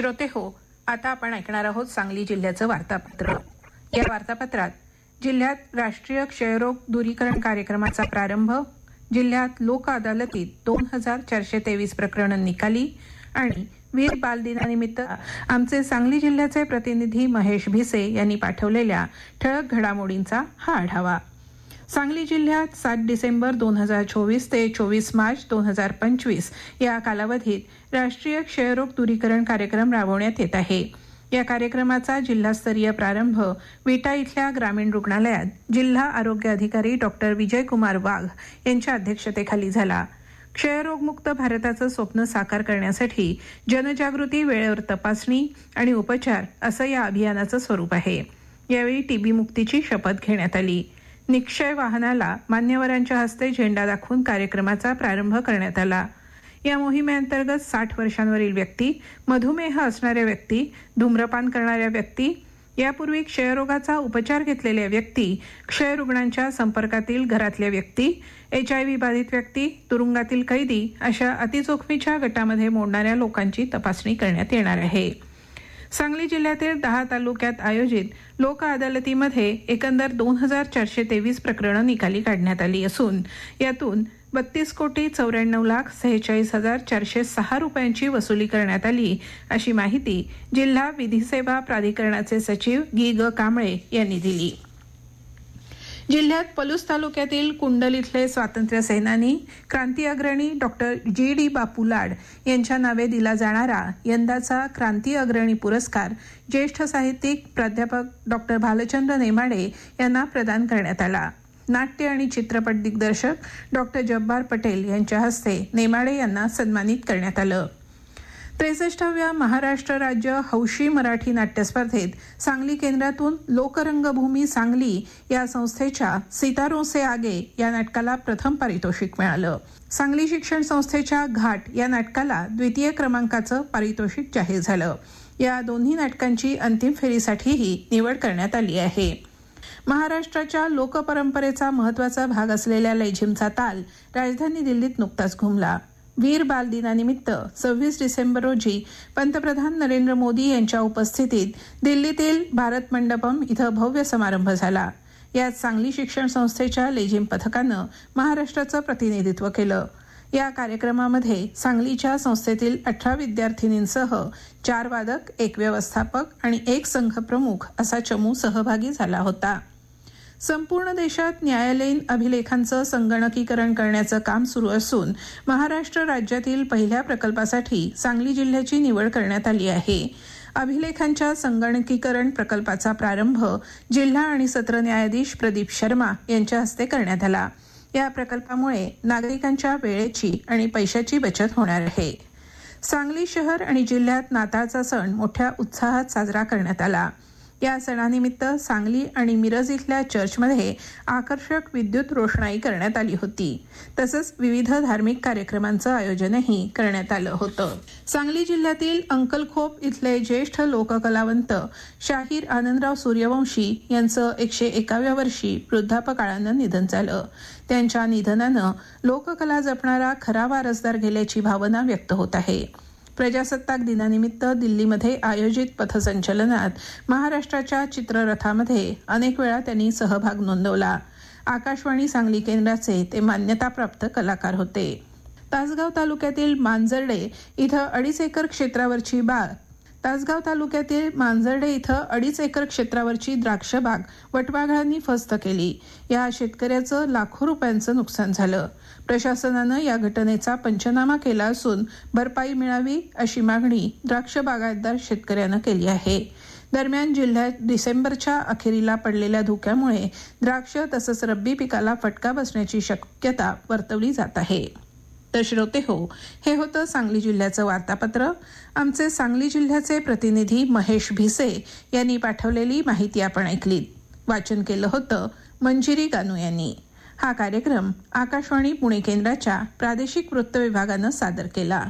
श्रोते हो आता आपण ऐकणार आहोत सांगली जिल्ह्याचं वार्तापत्र. या वार्तापत्रात जिल्ह्यात राष्ट्रीय क्षयरोग दूरीकरण कार्यक्रमाचा प्रारंभ जिल्ह्यात लोक अदालतीत दोन हजार चारशे तेवीस प्रकरणं निकाली आणि वीर बाल दिनानिमित्त आमचे सांगली जिल्ह्याचे प्रतिनिधी महेश भिसे यांनी पाठवलेल्या ठळक घडामोडींचा हा आढावा. सांगली जिल्ह्यात सात डिसेंबर दोन हजार चोवीस ते चोवीस मार्च दोन हजार पंचवीस या कालावधीत राष्ट्रीय क्षयरोग दूरीकरण कार्यक्रम राबवण्यात येत आहे. या कार्यक्रमाचा जिल्हास्तरीय प्रारंभ विटा इथल्या ग्रामीण रुग्णालयात जिल्हा आरोग्य अधिकारी डॉक्टर विजयकुमार वाघ यांच्या अध्यक्षतेखाली झाला. क्षयरोगमुक्त भारताचं स्वप्न साकार करण्यासाठी जनजागृती वेळेवर तपासणी आणि उपचार असं या अभियानाचं स्वरूप आहे. यावेळी टीबी मुक्तीची शपथ घेण्यात आली. निक्षय वाहनाला मान्यवरांच्या हस्ते झेंडा दाखवून कार्यक्रमाचा प्रारंभ करण्यात आला. या मोहिमेअंतर्गत साठ वर्षांवरील व्यक्ती मधुमेह असणाऱ्या व्यक्ती धूम्रपान करणाऱ्या व्यक्ती यापूर्वी क्षयरोगाचा उपचार घेतलेल्या व्यक्ती क्षयरुग्णांच्या संपर्कातील घरातल्या व्यक्ती एच आय व्ही बाधित व्यक्ती तुरुंगातील कैदी अशा अतिजोखमीच्या गटामध्ये मोडणाऱ्या लोकांची तपासणी करण्यात येणार आहे. सांगली जिल्ह्यातील दहा तालुक्यात आयोजित लोक अदालतीमध्ये एकंदर दोन हजार चारशे तेवीस प्रकरणं निकाली काढण्यात आली असून यातून बत्तीस कोटी चौऱ्याण्णव लाख सेहेचाळीस हजार चारशे सहा रुपयांची वसुली करण्यात आली. अशी माहिती जिल्हा विधी सेवा प्राधिकरणाचे सचिव गी ग कांबळे यांनी दिली. जिल्ह्यात पलूस तालुक्यातील कुंडल इथले स्वातंत्र्य सेनानी क्रांती अग्रणी डॉक्टर जी डी बापू लाड यांच्या नावे दिला जाणारा यंदाचा क्रांती अग्रणी पुरस्कार ज्येष्ठ साहित्यिक प्राध्यापक डॉक्टर भालचंद्र नेमाडे यांना प्रदान करण्यात आला. नाट्य आणि चित्रपट दिग्दर्शक डॉक्टर जब्बार पटेल यांच्या हस्ते नेमाडे यांना सन्मानित करण्यात आलं. त्रेसष्टाव्या महाराष्ट्र राज्य हौशी मराठी नाट्य स्पर्धेत सांगली केंद्रातून लोकरंगभूमी सांगली या संस्थेच्या सितारोसे आगे या नाटकाला प्रथम पारितोषिक मिळालं. सांगली शिक्षण संस्थेच्या घाट या नाटकाला द्वितीय क्रमांकाचं पारितोषिक जाहीर झालं. या दोन्ही नाटकांची अंतिम फेरीसाठीही निवड करण्यात आली आहे. महाराष्ट्राच्या लोकपरंपरेचा महत्त्वाचा भाग असलेल्या लैझिमचा ताल राजधानी दिल्लीत नुकताच घुमला. वीर बाल दिनानिमित्त सव्वीस डिसेंबर रोजी पंतप्रधान नरेंद्र मोदी यांच्या उपस्थितीत दिल्लीतील भारत मंडपम इथं भव्य समारंभ झाला. यात सांगली शिक्षण संस्थेच्या लेझिम पथकानं महाराष्ट्राचं प्रतिनिधित्व केलं. या कार्यक्रमामध्ये सांगलीच्या संस्थेतील अठरा विद्यार्थिनींसह चार वादक एक व्यवस्थापक आणि एक संघ प्रमुख असा चमू सहभागी झाला होता. संपूर्ण देशात न्यायालयीन अभिलेखांचं संगणकीकरण करण्याचं काम सुरू असून महाराष्ट्र राज्यातील पहिल्या प्रकल्पासाठी सांगली जिल्ह्याची निवड करण्यात आली आहे. अभिलेखांच्या संगणकीकरण प्रकल्पाचा प्रारंभ जिल्हा आणि सत्र न्यायाधीश प्रदीप शर्मा यांच्या हस्ते करण्यात आला. या प्रकल्पामुळे नागरिकांच्या वेळेची आणि पैशाची बचत होणार आहे. सांगली शहर आणि जिल्ह्यात नाताळचा सण मोठ्या उत्साहात साजरा करण्यात आला. या सणानिमित्त सांगली आणि मिरज इथल्या चर्चमध्ये आकर्षक विद्युत रोषणाई करण्यात आली होती. तसंच विविध धार्मिक कार्यक्रमांचं आयोजनही करण्यात आलं होतं. सांगली जिल्ह्यातील अंकलखोप इथले ज्येष्ठ लोककलावंत शाहीर आनंदराव सूर्यवंशी यांचं एकशे एकाव्या वर्षी वृद्धापकाळानं निधन झालं. त्यांच्या निधनानं लोककला जपणारा खरा वारसदार गेल्याची भावना व्यक्त होत आहे. प्रजासत्ताक दिनानिमित्त दिल्लीमध्ये आयोजित पथसंचलनात महाराष्ट्राच्या चित्ररथामध्ये अनेक वेळा त्यांनी सहभाग नोंदवला. आकाशवाणी सांगली केंद्राचे ते मान्यताप्राप्त कलाकार होते. तासगाव तालुक्यातील मांजर्डे इथं अडीच एकर क्षेत्रावरची बाग तासगाव तालुक्यातील मांजर्डे इथं अडीच एकर क्षेत्रावरची द्राक्ष बाग वटवाघळांनी फस्त केली. या शेतकऱ्याचं लाखो रुपयांचं नुकसान झालं. प्रशासनानं या घटनेचा पंचनामा केला असून भरपाई मिळावी अशी मागणी द्राक्ष बागायतदार शेतकऱ्यानं केली आहे. दरम्यान जिल्ह्यात डिसेंबरच्या अखेरीला पडलेल्या धुक्यामुळे द्राक्ष तसंच रब्बी पिकाला फटका बसण्याची शक्यता वर्तवली जात आहे. तर श्रोते हो हे होतं सांगली जिल्ह्याचं वार्तापत्र. आमचे सांगली जिल्ह्याचे प्रतिनिधी महेश भिसे यांनी पाठवलेली माहिती आपण ऐकली. वाचन केलं होतं मंजिरी गानू यांनी. हा कार्यक्रम आकाशवाणी पुणे केंद्राच्या प्रादेशिक वृत्त विभागानं सादर केला.